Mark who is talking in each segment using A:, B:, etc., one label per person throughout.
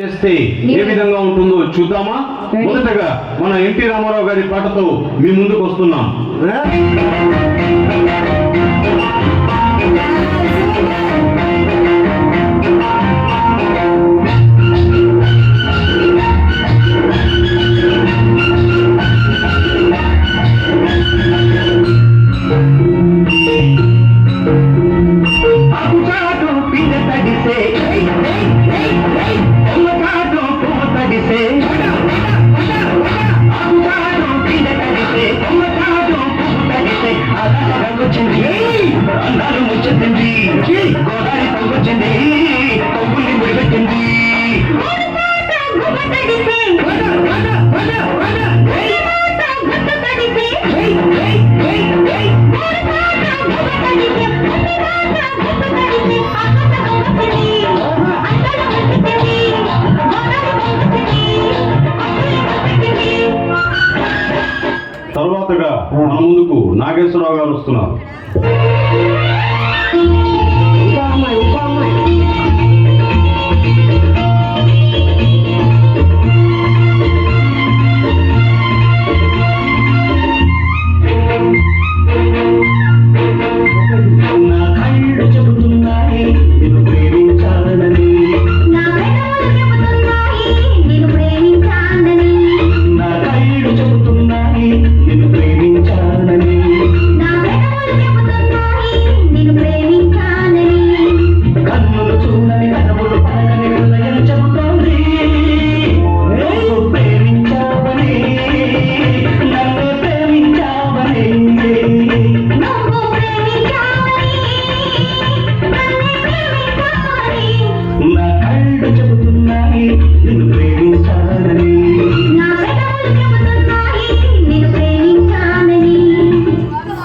A: చేస్తే ఏ విధంగా ఉంటుందో చూద్దామా? మొదటగా మన ఎన్టీ రామారావు గారి పాటతో మీ ముందుకు వస్తున్నాం.
B: Thank you.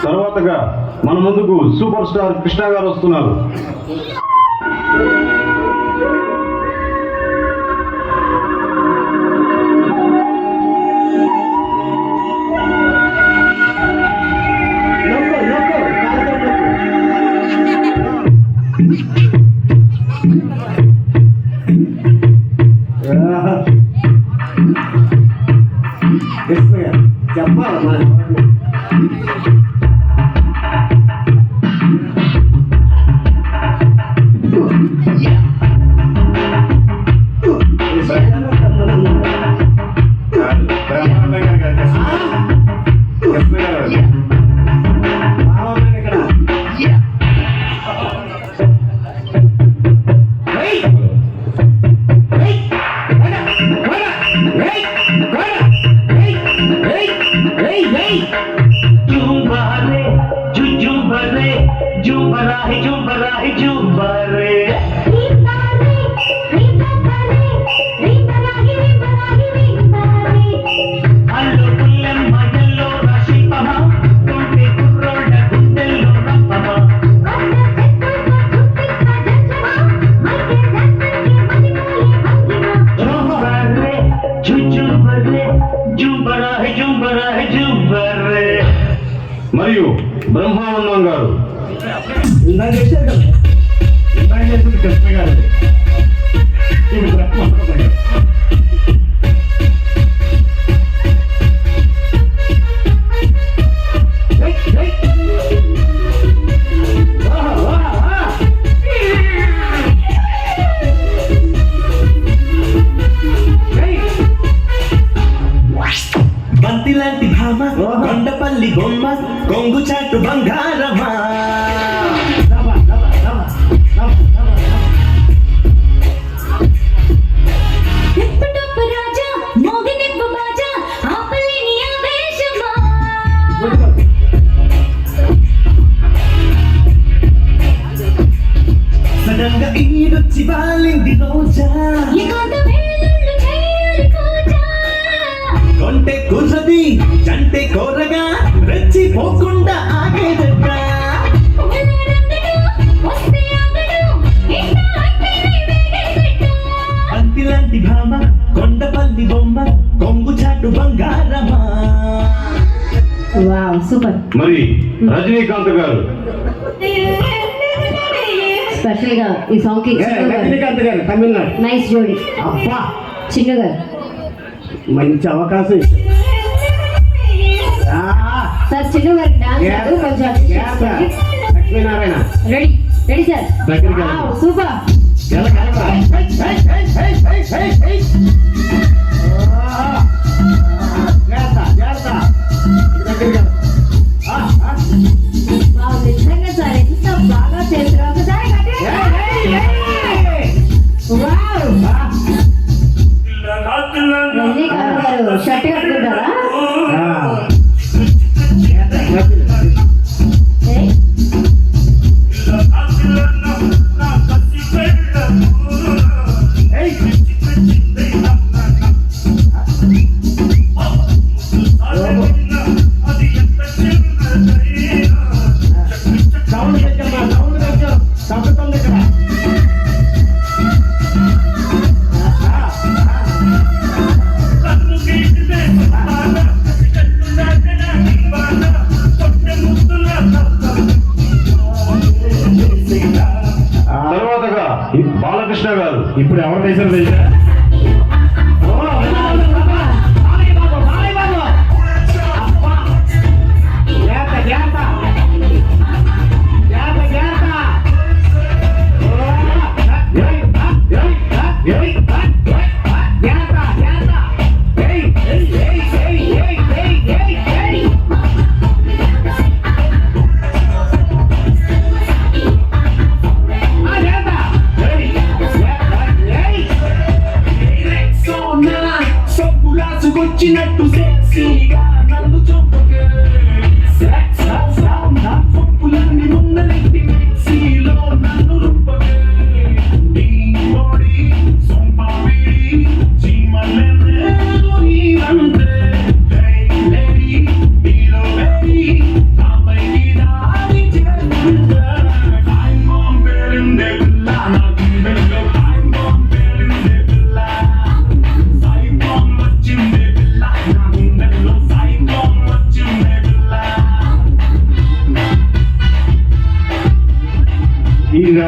A: తర్వాతగా మన ముందుకు సూపర్ స్టార్ కృష్ణ గారు వస్తున్నారు.
B: আমার झूम रहा है झूम रहा है झूम रे
A: మరియు బ్రహ్మానందం గారు
C: ఇందాక చేశారు కదా? ఇందాక చేసింది కృష్ణ
D: సూపర్.
A: మరి రజనీకాంత్ గారు?
D: స్పెషల్గా ఈ
C: సాంగ్కి రజనీకాంత్ గారు తమిళనాడు.
D: నైస్ జోడి.
C: అబ్బా!
D: చిన్న గారు
C: మంచి అవకాశం
D: సార్ చిన్న గారు డాన్స్ కొంచెం
C: Lakshminarayana.
D: Ready ready sir. Super.
C: Hey, hey, hey,
A: hey, hey, hey,
C: hey. Ah.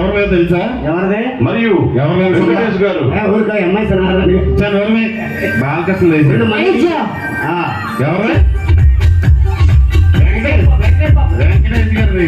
C: ఎవరివే తెలుసా? ఎవరిదే?
A: మరియు
C: ఎవరి
A: వెంకటేష్ గారు.
C: వెంకటేష్ గారిది.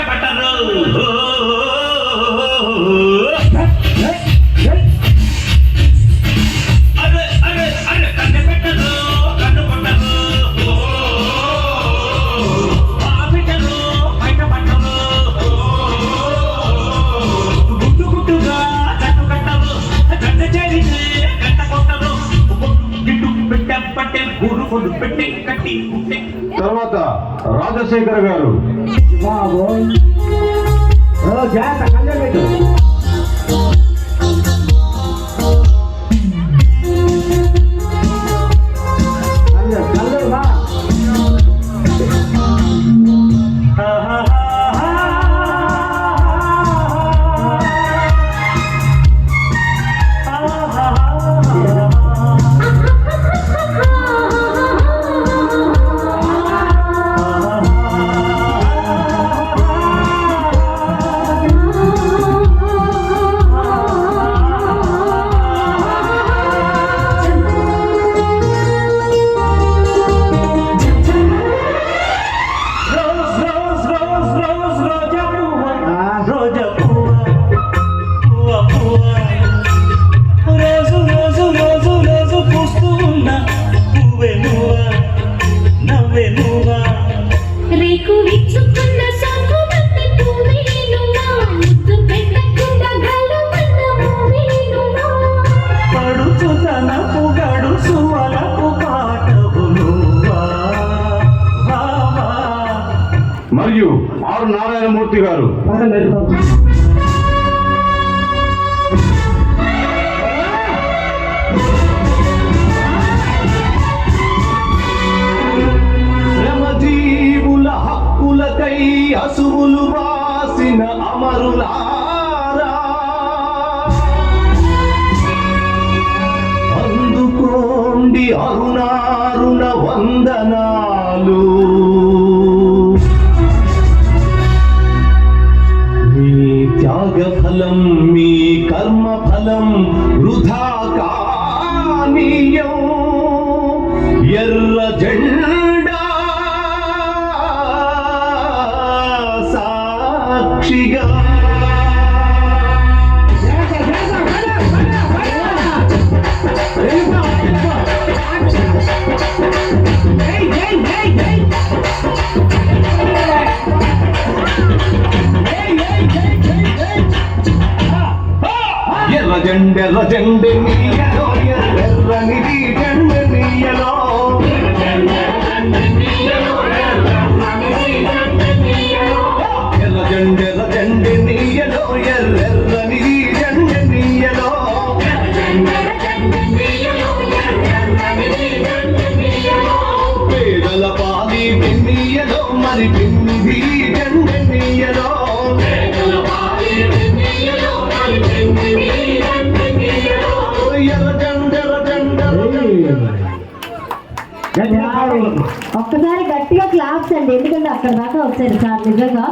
B: పట్టరు గురు కొడు పెట్టి కట్టి ఉంటే
A: తర్వాత రాజశేఖర్ గారు.
C: సత్యనారాయణ మూర్తి గారు
E: పక్కన పెట్టుకో.
F: శ్రమజీవుల హక్కులకై అసువులు వాసిన అమరులారా కర్మ వృధా కానీయం. ఎర్ర జెండా సాక్షిగా ఎర్ర జెండె నీయలో ఎర్రనిది జెండె నీయలో. ఎర్ర జెండెర్ర జెండె నీయలో ఎర్రెర్రనిది జెండె నీయలో. పేదల పాలి పెన్నీయలో మరి పెన్నిది
D: క్లాప్స్ అండి ఎందుకంటే అక్కడ దాకా వచ్చారు సార్ నిజంగా.